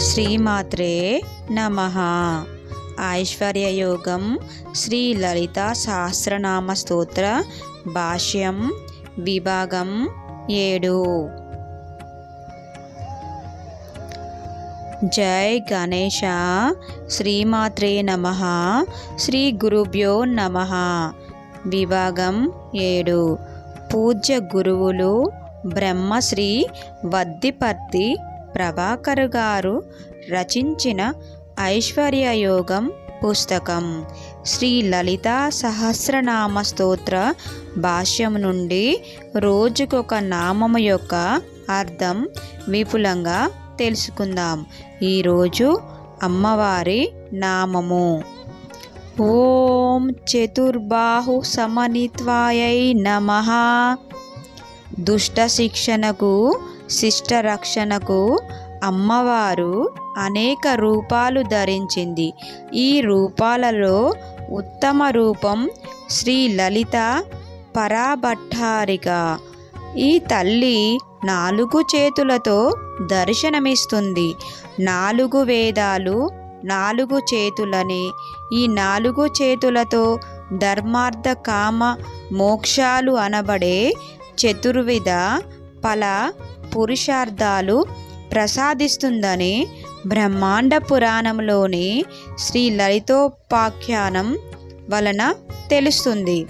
శ్రీమాత్రే నమ. ఐశ్వర్యయోగం శ్రీ లలిత సహస్రనామ స్తోత్ర భాష్యం విభాగం ఏడు. జై గణేశ. శ్రీమాత్రే నమ. శ్రీ గురుభ్యో నమ. విభాగం ఏడు. పూజ్య గురువులు బ్రహ్మశ్రీ వద్దిపర్తి ప్రభాకర్ గారు రచించిన ఐశ్వర్యయోగం పుస్తకం. శ్రీ లలిత సహస్రనామ స్తోత్ర భాష్యం నుండి రోజుకొక నామము యొక్క అర్థం విపులంగా తెలుసుకుందాం. ఈరోజు అమ్మవారి నామము. ఓం చతుర్బాహు సమనిత్వాయై నమ. దుష్ట శిక్షణకు శిష్ట రక్షణకు అమ్మవారు అనేక రూపాలు ధరించింది. ఈ రూపాలలో ఉత్తమ రూపం శ్రీ లలిత పరాభట్టారిక. ఈ తల్లి నాలుగు చేతులతో దర్శనమిస్తుంది. నాలుగు వేదాలు నాలుగు చేతులని. ఈ నాలుగు చేతులతో ధర్మార్థ కామ మోక్షాలు అనబడే చతుర్విధ ఫల పురుషార్థాలు ప్రసాదిస్తుందని బ్రహ్మాండ పురాణంలోని శ్రీ లలితోపాఖ్యానం వలన తెలుస్తుంది.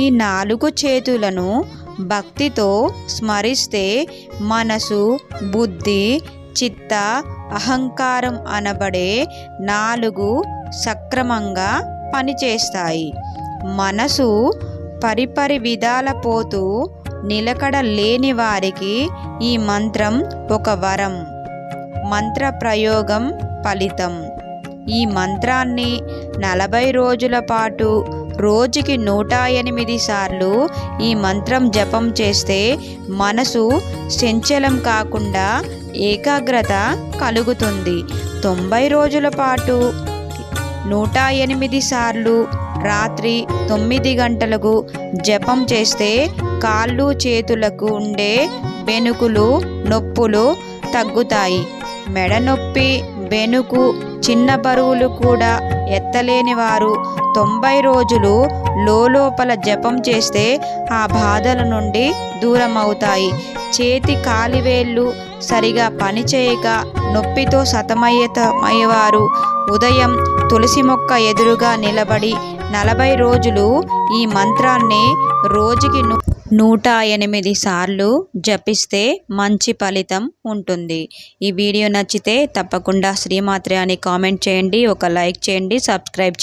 ఈ నాలుగు చేతులను భక్తితో స్మరిస్తే మనసు బుద్ధి చిత్త అహంకారం అనబడే నాలుగు సక్రమంగా పనిచేస్తాయి. మనసు పరిపరి విధాల పోతూ నిలకడ లేని వారికి ఈ మంత్రం ఒక వరం. మంత్ర ప్రయోగం ఫలితం. ఈ మంత్రాన్ని నలభై రోజుల పాటు రోజుకి నూట ఎనిమిది సార్లు ఈ మంత్రం జపం చేస్తే మనసు సంచలం కాకుండా ఏకాగ్రత కలుగుతుంది. తొంభై రోజుల పాటు నూట ఎనిమిది సార్లు రాత్రి తొమ్మిది గంటలకు జపం చేస్తే కాళ్ళు చేతులకు ఉండే బెనుకులు నొప్పులు తగ్గుతాయి. మెడ నొప్పి బెనుకు చిన్న బరువులు కూడా ఎత్తలేని వారు తొంభై రోజులు లోపల జపం చేస్తే ఆ బాధల నుండి దూరం అవుతాయి చేతి కాలివేళ్ళు సరిగా పనిచేయక నొప్పితో సతమయ్యేవారు ఉదయం తులసి మొక్క ఎదురుగా నిలబడి నలభై రోజులు ఈ మంత్రాన్ని రోజుకి నూట ఎనిమిది సార్లు జపిస్తే మంచి ఫలితం ఉంటుంది. ఈ వీడియో నచ్చితే తప్పకుండా శ్రీమాత్రే అని కామెంట్ చేయండి ఒక లైక్ చేయండి సబ్స్క్రైబ్ చేయండి.